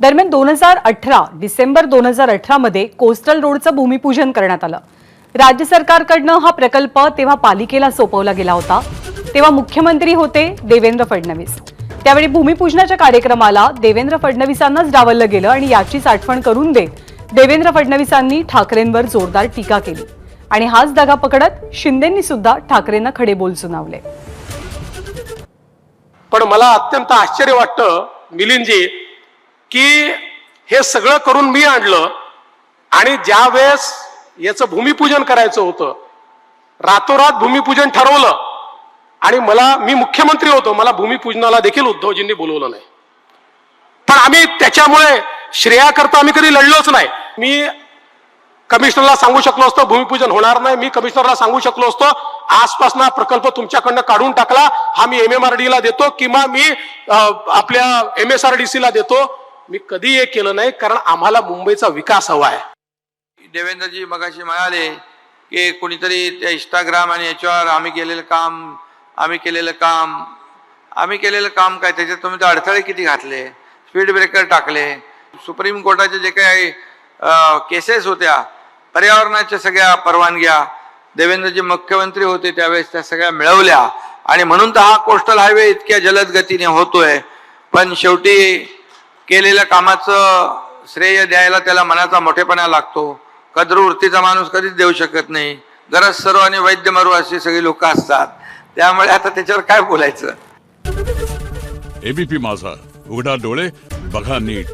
दरम्यान दोन हजार अठरा डिसेंबर दोन हजार अठरा मध्ये कोस्टल रोडचं भूमिपूजन करण्यात आलं. राज्य सरकारकडनं हा प्रकल्प तेव्हा पालिकेला सोपवला गेला होता. तेव्हा मुख्यमंत्री होते देवेंद्र फडणवीस. त्यावेळी भूमिपूजनाच्या कार्यक्रमाला देवेंद्र फडणवीसांनाच डावललं गेलं आणि याचीच आठवण करून देत देवेंद्र फडणवीसांनी ठाकरेंवर जोरदार टीका केली. आणि हाच दगा पकडत शिंदेंनी सुद्धा ठाकरेंना खडे बोल सुनावले. पण मला अत्यंत आश्चर्य वाटतं मिलिंदजी की हे सगळं करून मी आणलं आणि ज्या वेळेस याचं भूमिपूजन करायचं होतं रातोरात भूमिपूजन ठरवलं आणि मला मी मुख्यमंत्री होतो मला भूमिपूजनाला देखील उद्धवजींनी बोलवलं नाही. पण आम्ही त्याच्यामुळे श्रेयाकरता आम्ही कधी लढलोच नाही. मी कमिशनरला सांगू शकलो असतो भूमिपूजन होणार नाही मी कमिशनरला सांगू शकलो असतो आसपासना प्रकल्प तुमच्याकडनं काढून टाकला हा मी एम एम आर डी ला देतो किंवा मी आपल्या M S R D C ला देतो मी कधी हे केलं नाही कारण आम्हाला मुंबईचा विकास हवा आहे. देवेंद्रजी मगाशी म्हणाले की कोणीतरी त्या इंस्टाग्राम आणि याच्यावर आम्ही केलेलं काम आम्ही केलेलं काम आम्ही केलेलं काम काय त्याच्यात तुम्ही अडथळे किती घातले स्पीड ब्रेकर टाकले. सुप्रीम कोर्टाचे जे काही केसेस होत्या पर्यावरणाच्या सगळ्या परवानग्या देवेंद्रजी मुख्यमंत्री होते त्यावेळेस त्या सगळ्या मिळवल्या. आणि म्हणून तर हा कोस्टल हायवे इतक्या जलद गतीने होतोय. पण शेवटी केलेल्या कामाचं श्रेय द्यायला त्याला मनाचा मोठेपणा लागतो. कद्रवृत्तीचा माणूस कधीच देऊ शकत नाही. गरज सर्व आणि वैद्य मरू अशी सगळी लोक असतात. त्यामुळे आता त्याच्यावर काय बोलायचं? एबीपी माझा. उघडा डोळे बघा नीट.